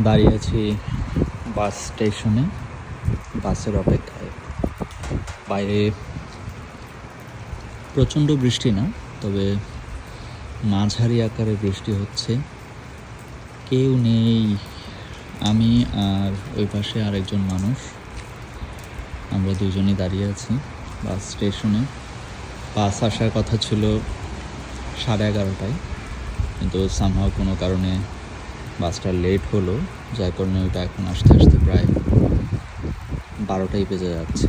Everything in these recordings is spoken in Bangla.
দাঁড়িয়ে আছি বাস স্টেশনে, বাসের অপেক্ষায়। বাইরে প্রচণ্ড বৃষ্টি না, তবে মাঝারি আকারে বৃষ্টি হচ্ছে। কেউ নেই, আমি আর ওই পাশে আরেকজন মানুষ। আমরা দুজনই দাঁড়িয়ে আছি বাস স্টেশনে। বাস আসার কথা ছিল সাড়ে এগারোটায়, কিন্তু সামহাও কোনো কারণে বাসটা লেট হলো, যার কারণে ওইটা এখন আসতে আসতে প্রায় বারোটাই বেজে যাচ্ছে।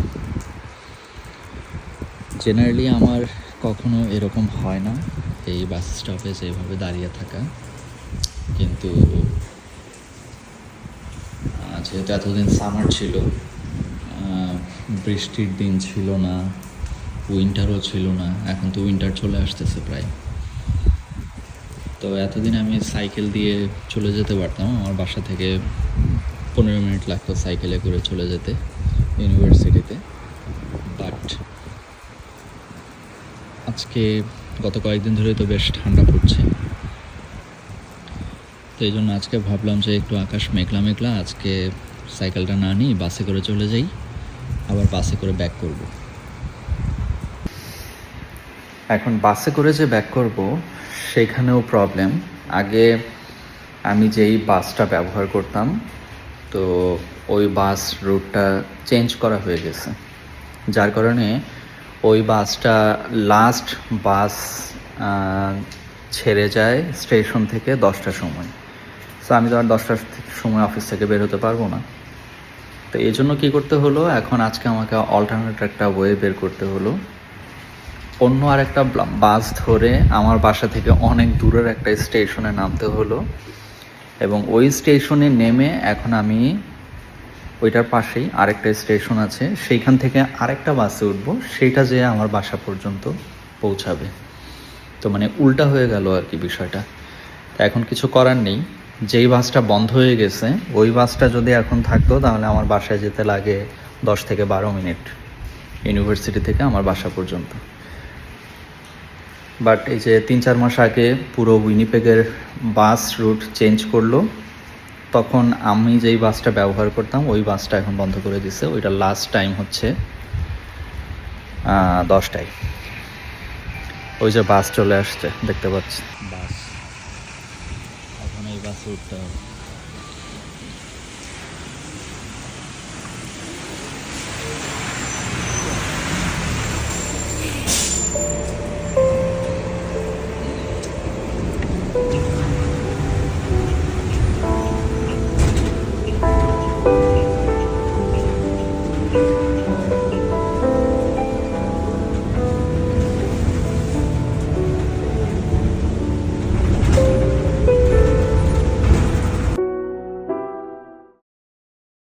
জেনারেলি আমার কখনো এরকম হয় না, এই বাস স্টপেজ এইভাবে দাঁড়িয়ে থাকা। কিন্তু যেহেতু এতদিন সামার ছিল বৃষ্টির দিন ছিল না উইন্টারও ছিল না, এখন তো উইন্টার চলে আসতেছে প্রায়। তো এতদিন আমি সাইকেল দিয়ে চলে যেতে পারতাম, আমার বাসা থেকে পনেরো মিনিট লাগতো সাইকেলে করে চলে যেতে ইউনিভার্সিটিতে। বাট আজকে গত কয়েকদিন ধরে তো বেশ ঠান্ডা পড়ছে। তো এই জন্য আজকে ভাবলাম যে একটু আকাশ মেঘলা মেঘলা আজকে সাইকেলটা না নিই বাসে করে চলে যাই, আবার বাসে করে ব্যাক করব। এখন বাসে করে যে ব্যাক করব সেখানেও প্রবলেম আগে আমি যেই বাসটা ব্যবহার করতাম, তো ওই বাস রুটটা চেঞ্জ করা হয়ে গেছে। যার কারণে ওই বাসটা লাস্ট বাস ছেড়ে যায় স্টেশন থেকে দশটার সময়। সো আমি তো আর দশটার সময় অফিস থেকে বের হতে পারব না। তো এই জন্য কী করতে হলো? এখন আজকে আমাকে অল্টারনেট একটা ওয়ে বের করতে হলো। অন্য আরেকটা ব্লা- বাস ধরে আমার বাসা থেকে অনেক দূরের একটা স্টেশনে নামতে হলো। এবং ওই স্টেশনে নেমে এখন আমি ওইটার পাশেই আরেকটা স্টেশন আছে। সেইখান থেকে আরেকটা বাসে উঠবো সেইটা যেয়ে আমার বাসা পর্যন্ত পৌঁছাবে। তো মানে উল্টা হয়ে গেল আর কি বিষয়টা। এখন কিছু করার নেই। যেই বাসটা বন্ধ হয়ে গেছে, ওই বাসটা যদি এখন থাকতো, তাহলে আমার বাসায় যেতে লাগে দশ থেকে বারো মিনিট। ইউনিভার্সিটি থেকে আমার বাসা পর্যন্ত। বাট এই যে তিন চার মাস আগে পুরো উইনিপেগের বাস রুট চেঞ্জ করল, তখন আমি যেই বাসটা ব্যবহার করতাম, ওই বাসটা এখন বন্ধ করে দিছে। ওইটা লাস্ট টাইম হচ্ছে দশটায়। ওই যে বাস চলে আসছে, দেখতে পাচ্ছি। বাস। এখন এই বাসে হবে